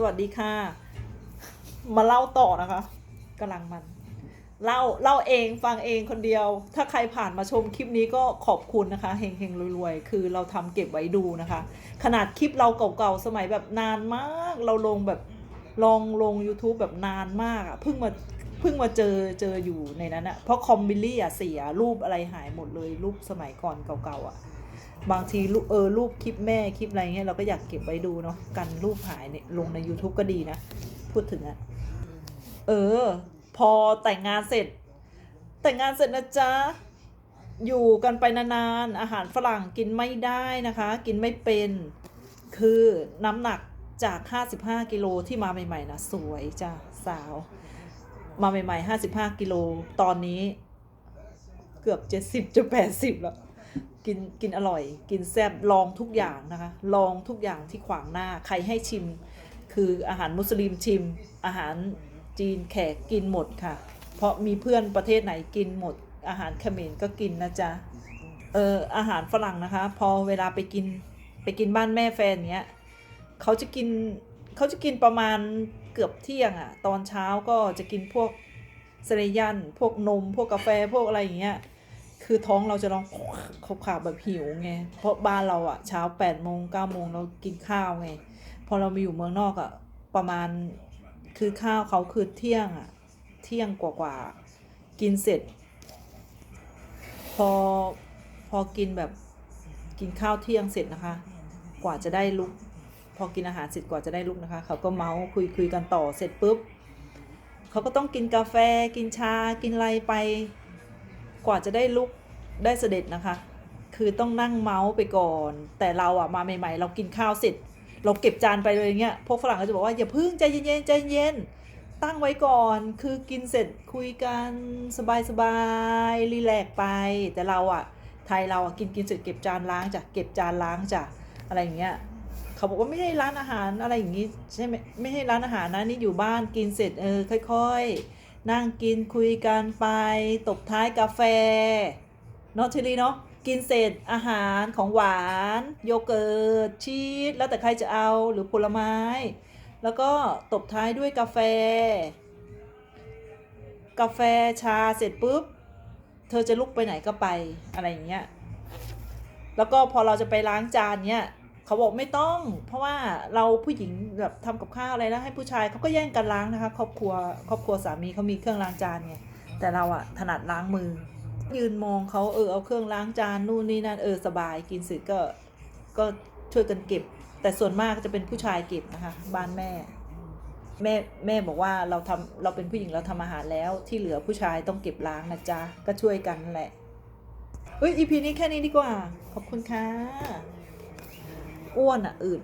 สวัสดีค่ะ มาเล่าต่อนะคะกำลังมัน เล่าเล่าเองฟังเองคนเดียว ถ้าใครผ่านมาชมคลิปนี้ก็ขอบคุณนะคะเฮงเฮงรวยๆ คือเราทำเก็บไว้ดูนะคะ ขนาดคลิปเราเก่าๆ สมัยแบบนานมาก เราลงแบบลองลง YouTube แบบนานมากอะเพิ่งมาเพิ่งมาเจอเจออยู่ในนั้นอะเพราะคอมบิลลี่อะเสียรูปอะไรหายหมดเลยรูปสมัยก่อนเก่าๆอะ บางทีเออรูปคลิปแม่คลิปอะไรเงี้ยเราก็อยากเก็บไว้ดูเนาะกันรูปหายเนี่ยลงใน YouTube ก็ดีนะ พูดถึงอะเออ พอแต่งงานเสร็จ แต่งงานเสร็จนะจ๊ะ อยู่กันไปนานๆอาหารฝรั่งกินไม่ได้นะคะ กินไม่เป็นคือน้ำหนักจาก 55 กิโลที่มาใหม่ๆนะสวยจ้ะสาว มาใหม่ๆ 55 กิโลตอนนี้ เกือบ 70จะ80 แล้ว กินกินอร่อย กินแซ่บลองทุกอย่างนะคะ ลองทุกอย่างที่ขวางหน้าใครให้ชิม คืออาหารมุสลิมชิม อาหารจีนแขกกินหมดค่ะ เพราะมีเพื่อนประเทศไหนกินหมด อาหารเขมรก็กินนะจ๊ะเอออาหารฝรั่งนะคะ พอเวลาไปกินไปกินบ้านแม่แฟนเนี้ยเขาจะกินเขาจะกินประมาณเกือบเที่ยงอะตอนเช้าก็จะกินพวกเซเรยันพวกนม พวกกาแฟพวกอะไรอย่างเงี้ย คือท้องเราจะร้องขบขาบแบบหิวไง เพราะบ้านเราอะเช้า8ปดโมงเก้าโมงเรากินข้าวไง พอเรามาอยู่เมืองนอกอะประมาณคือข้าวเขาคือเที่ยงอะเที่ยงกว่าๆกินเสร็จ พอพอกินแบบกินข้าวเที่ยงเสร็จนะคะ กว่าจะได้ลุก พอกินอาหารเสร็จกว่าจะได้ลุกนะคะ เขาก็เมาส์คุยคุยกันต่อเสร็จปุ๊บเขาก็ต้องกินกาแฟกินชากินอะไรไป กว่าจะได้ลุกได้เสด็จนะคะ คือต้องนั่งเมาส์ไปก่อน แต่เราอะมาใหม่ ๆ เรากินข้าวเสร็จ เราเก็บจานไปเลยเงี้ยพวกฝรั่งก็จะบอกว่าอย่าพึ่งใจเย็นๆใจเย็นตั้งไว้ก่อนคือกินเสร็จคุยกันสบายๆรีแลกซ์ไป แต่เราอะไทยเราอะกินกินเสร็จเก็บจานล้างจ้ะเก็บจานล้างจ้ะอะไรอย่างเงี้ยเขาบอกว่าไม่ใช่ร้านอาหารอะไรอย่างงี้ใช่ไหมไม่ใช่ร้านอาหารนะนี่อยู่บ้านกินเสร็จเออค่อย ๆ นั่งกินคุยกันไปตบท้ายกาแฟเนาะเชลีเนาะกินเสร็จอาหารของหวาน โยเกิร์ตชีสแล้วแต่ใครจะเอาหรือผลไม้ แล้วก็ตบท้ายด้วยกาแฟ กาแฟชาเสร็จปุ๊บ เธอจะลุกไปไหนก็ไปอะไรอย่างเงี้ยแล้วก็พอเราจะไปล้างจานเนี้ย เขาบอกไม่ต้อง เพราะว่าเราผู้หญิงแบบทำกับข้าวอะไรแล้วให้ผู้ชายเขาก็แย่งกันล้างนะคะ ครอบครัวครอบครัวสามีเขามีเครื่องล้างจานไงแต่เราอะถนัดล้างมือ ยืนมองเขาเออเอาเครื่องล้างจานนู่นนี่นั่นเออสบาย กินสร็จก็ก็ช่วยกันเก็บ แต่ส่วนมากจะเป็นผู้ชายเก็บนะคะ บ้านแม่ แม่แม่บอกว่าเราทำเราเป็นผู้หญิงเราทำอาหารแล้วที่เหลือผู้ชายต้องเก็บล้างนะจ๊ะก็ช่วยกันนั่นแหละเอ้ยอีพีนี้แค่นี้ดีกว่า ขอบคุณค่ะ อ้วนอะอืด